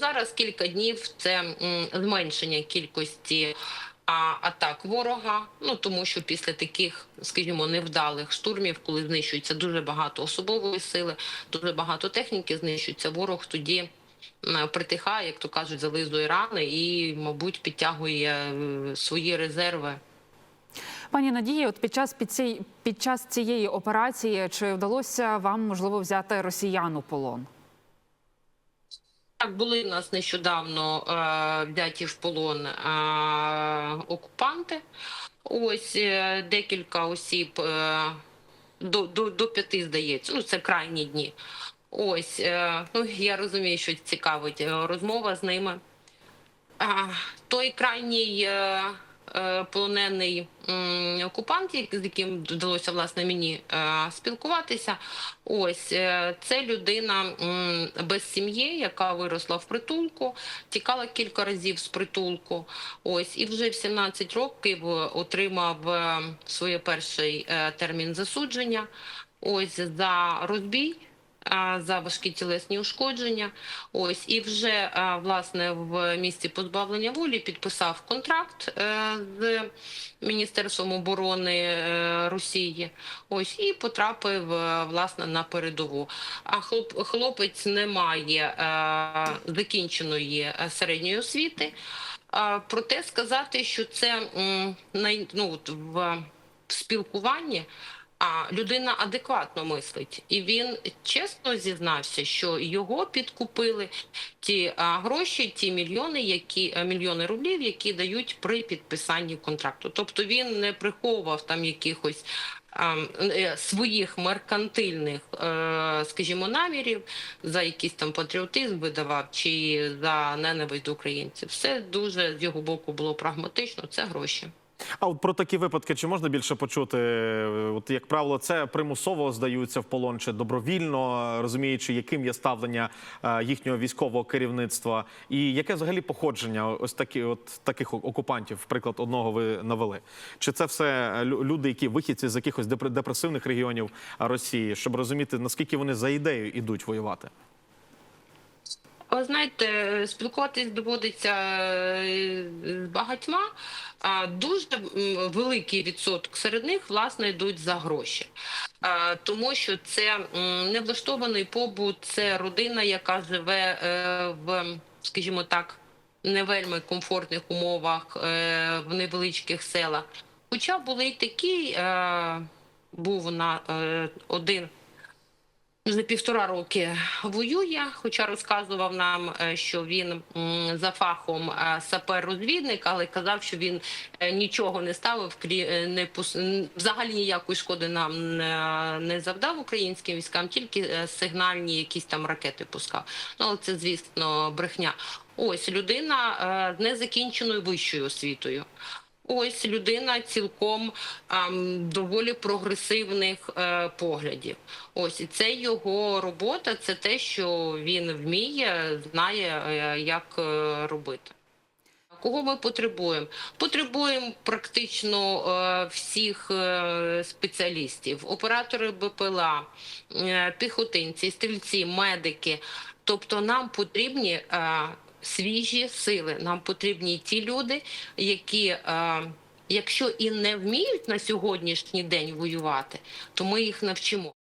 Зараз кілька днів це зменшення кількості атак ворога. Ну тому що після таких, скажімо, невдалих штурмів, коли знищується дуже багато особової сили, дуже багато техніки, знищується ворог тоді. Притихає, як то кажуть, зализує рани і, мабуть, підтягує е, свої резерви. Пані Надії, от під час під, цій, під час цієї операції чи вдалося вам можливо взяти росіян у полон? Так, були в нас нещодавно е, взяті в полон е, окупанти. Ось е, декілька осіб е, до, до, до п'яти, здається. Ну, це крайні дні. Ось, е, ну я розумію, що цікавить е, розмова з ними. Е, той крайній е, полонений окупант, з яким вдалося власне мені е, спілкуватися. Ось е, це людина без сім'ї, яка виросла в притулку, тікала кілька разів з притулку. Ось і вже в 17 років отримав е, своє перший е, термін засудження. Ось за розбій за важкі тілесні ушкодження. Ось і вже власне в місці позбавлення волі підписав контракт е, з Міністерством оборони е, Росії. Ось і потрапив е, власне на передову. А хлоп, хлопець не має закінченої середньої освіти. Проте сказати, що це ну, в спілкуванні. А людина адекватно мислить, і він чесно зізнався, що його підкупили ті гроші, ті мільйони, які мільйони рублів, які дають при підписанні контракту. Тобто він не приховував там якихось е, своїх меркантильних, е, скажімо, намірів за якийсь там патріотизм видавав чи за ненависть до українців. Все дуже з його боку було прагматично. Це гроші. А от про такі випадки чи можна більше почути? От як правило, це примусово здаються в полон чи добровільно, розуміючи, яким є ставлення е, їхнього військового керівництва, і яке взагалі походження ось такі, от таких окупантів, приклад одного ви навели? Чи це все лю- люди, які вихідці з якихось депре- депресивних регіонів Росії, щоб розуміти наскільки вони за ідею ідуть воювати? Ви знаєте, спілкуватись доводиться е, з багатьма. А дуже великий відсоток серед них власне йдуть за гроші, тому що це невлаштований побут, це родина, яка живе е, в, скажімо так, не вельми комфортних умовах е, в невеличких селах. Хоча були й такі, був на один за півтора роки воює, хоча розказував нам, е, що він за фахом е, сапер-розвідник, але казав, що він е, нічого не ставив, крі- е, не взагалі ніякої шкоди нам не, завдав українським військам, тільки сигнальні якісь там ракети пускав. Ну але це звісно брехня. Ось людина з незакінченою вищою освітою. Ось людина цілком доволі прогресивних е, поглядів. Ось і це його робота, це те, що він вміє, знає, е, як е, робити. Кого ми потребуємо? Потребуємо практично е, всіх е, спеціалістів: оператори БПЛА, е, піхотинці, стрільці, медики. Тобто нам потрібні е, свіжі сили. Нам потрібні ті люди, які, е, якщо і не вміють на сьогоднішній день воювати, то ми їх навчимо.